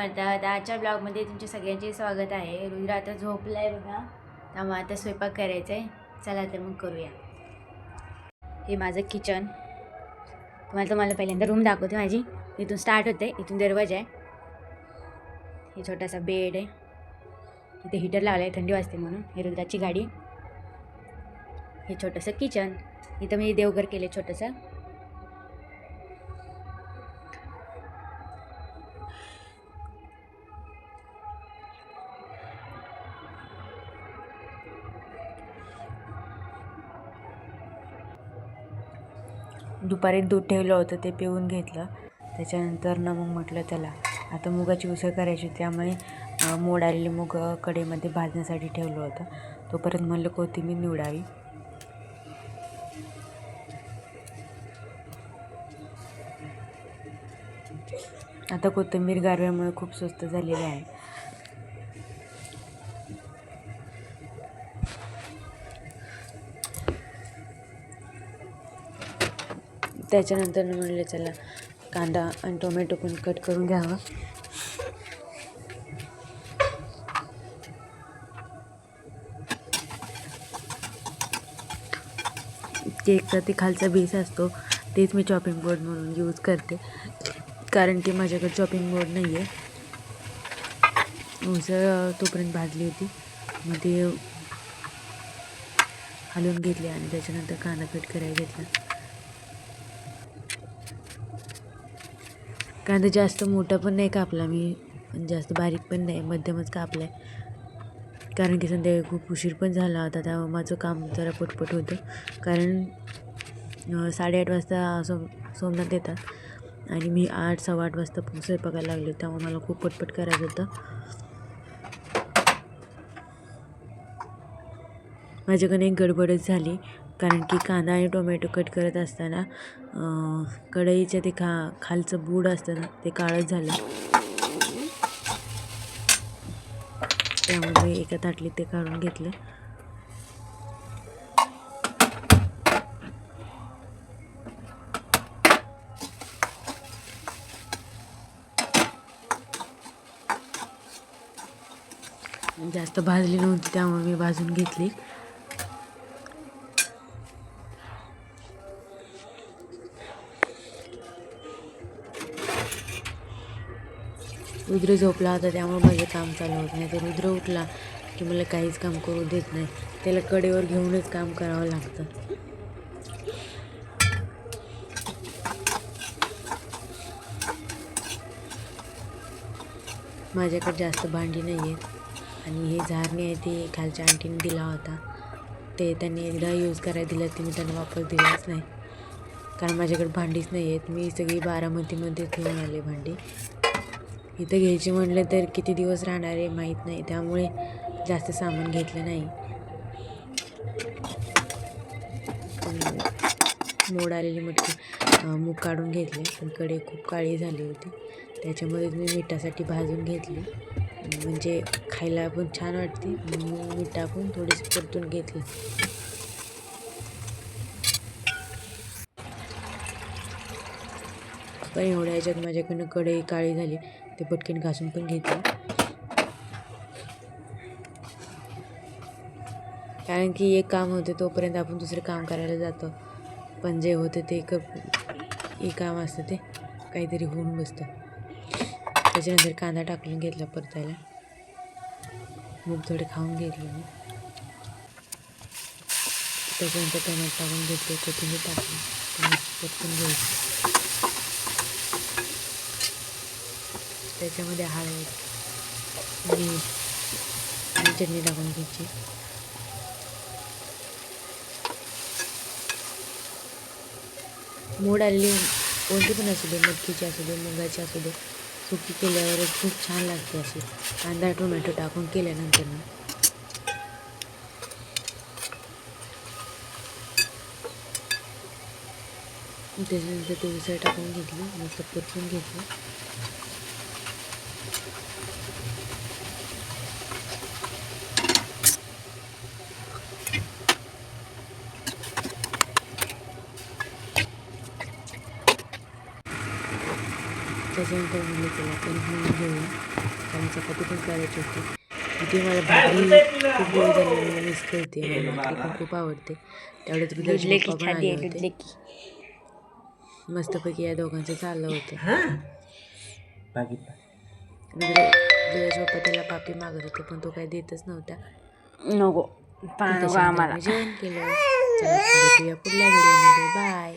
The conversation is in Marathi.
म्हणतात. आजच्या ब्लॉगमध्ये तुमचे सगळ्यांचे स्वागत आहे. रुद्र आता झोपला आहे बघा. त्यामुळे आता स्वयंपाक करायचा आहे चला तर मग करूया. हे माझं किचन. तुम्हाला तुम्हाला पहिल्यांदा रूम दाखवते माझी. इथून स्टार्ट होते. इथून दरवाजा आहे. हे छोटासा बेड आहे. इथे हीटर लावला आहे थंडी वाजते म्हणून. हे रुद्राची गाडी. हे छोटंसं किचन. इथं मी देवघर केले छोटंसं. दुपारी दूध ठेवलं होतं ते पिऊन घेतलं. त्याच्यानंतर ना मग म्हटलं त्याला आता मुगाची उसळ करायची त्यामुळे अं, मोड आलेली मूग कढईमध्ये भाजण्यासाठी ठेवलं होतं. तोपर्यंत म्हणलं कोथिंबीर निवडावी. आता कोथिंबीर गारव्यामुळे खूप स्वस्त झालेली आहे. त्याच्यानंतर म्हणले चला कांदा आणि टोमॅटो पण कट करून घ्यावा. केकचा ते खालचा बेस असतो तेच मी चॉपिंग बोर्ड म्हणून यूज करते. कारण की माझ्याकडे चॉपिंग बोर्ड नाही आहे उसळ तोपर्यंत भाजली होती. मग ते हलवून घेतली आणि त्याच्यानंतर कांदा कट करायला घेतला. कांदा जास्त मोठा पण नाही कापला मी. जास्त बारीक पण नाही मध्यमच कापला आहे कारण की संध्याकाळी खूप उशीर पण झाला होता त्यामुळे माझं काम जरा पटपट होतं. कारण साडेआठ वाजता सोम सोमनाथ येतात. आणि मी आठ सव्वा आठ वाजता स्वयंपाकाला लागले त्यामुळे मला खूप पटपट करायचं होतं. माझ्याकडे एक गडबडच झाली. कारण की कांदा आणि टोमॅटो कट करत असताना कढईच्या कढईचं ते खा खालचं बूड असतं ना ते काळच झालं. त्यामुळे मी एका ताटलीत ते काढून घेतलं. जास्त भाजली नव्हती त्यामुळे मी भाजून घेतली. रुद्र झोपला होता त्यामुळे माझं काम चालू होत. नाही तर रुद्र उठला की मला काहीच काम करू देत नाही. त्याला कडेवर घेऊनच काम करावं लागतं. माझ्याकडे जास्त भांडी नाही आहेत आणि हे झारणे आहे ते खालच्या आंटीने दिला होता. ते त्यांनी एकदा यूज करायला दिलं ते मी त्यांना वापस दिलाच नाही. कारण माझ्याकडे भांडीच नाही आहेत मी सगळी बारामतीमध्ये घेऊन आले भांडी. इथं घ्यायची म्हटलं तर किती दिवस राहणार आहे माहीत नाही. त्यामुळे जास्त सामान घेतलं नाही. मोड आलेली मटकी मूग काढून घेतले. कडे खूप काळी झाली होती. त्याच्यामध्ये मी मिठासाठी भाजून घेतली. म्हणजे खायला पण छान वाटते. म्हणून मीठ टाकून थोडीशी परतून घेतली. पण एवढ्या ह्याच्यात माझ्याकडनं कढई काळी झाली. ते पटकन घासून पण घेतली कारण की एक काम होते तोपर्यंत आपण दुसरं काम करायला जातो. पण जे होतं ते क एक काम असतं ते काहीतरी होऊन बसतं. त्याच्यानंतर कांदा टाकून घेतला परतायला. मूग थोडे खाऊन घेतले मी. त्याच्यानंतर टमाट टाकून घेतले कोथिंबीर टाकली. टोमॅटो घ्यायची. त्याच्यामध्ये हळद मीठ आणि चटणी टाकून घ्यायची. मोड आलेली कोणती पण असू दे मटकीची असू दे मुगाची असू दे सुकी केल्यावरच खूप छान लागते अशी. कांदा टोमॅटो टाकून केल्यानंतर ना. त्याच्यानंतर ते उसळ टाकून घेतली मस्त परतून घेतली. त्याच्यानंतर म्हणलं चला कणिक मळून घेऊया. आणि चपाती पण करायची होती. ती मला भाकरी खूप वेळ झाली मला मिस करते मला भाकरी पण खूप आवडते. हृदयाचे पप्पा पण आले होते. मस्तपैकी या दोघांचं चाललं होतं. हृदयाचे पप्पा त्याला पापी मागत होते पण तो काही देतच नव्हता. नको जेवण केलं. पुढल्या व्हिडिओमध्ये. बाय.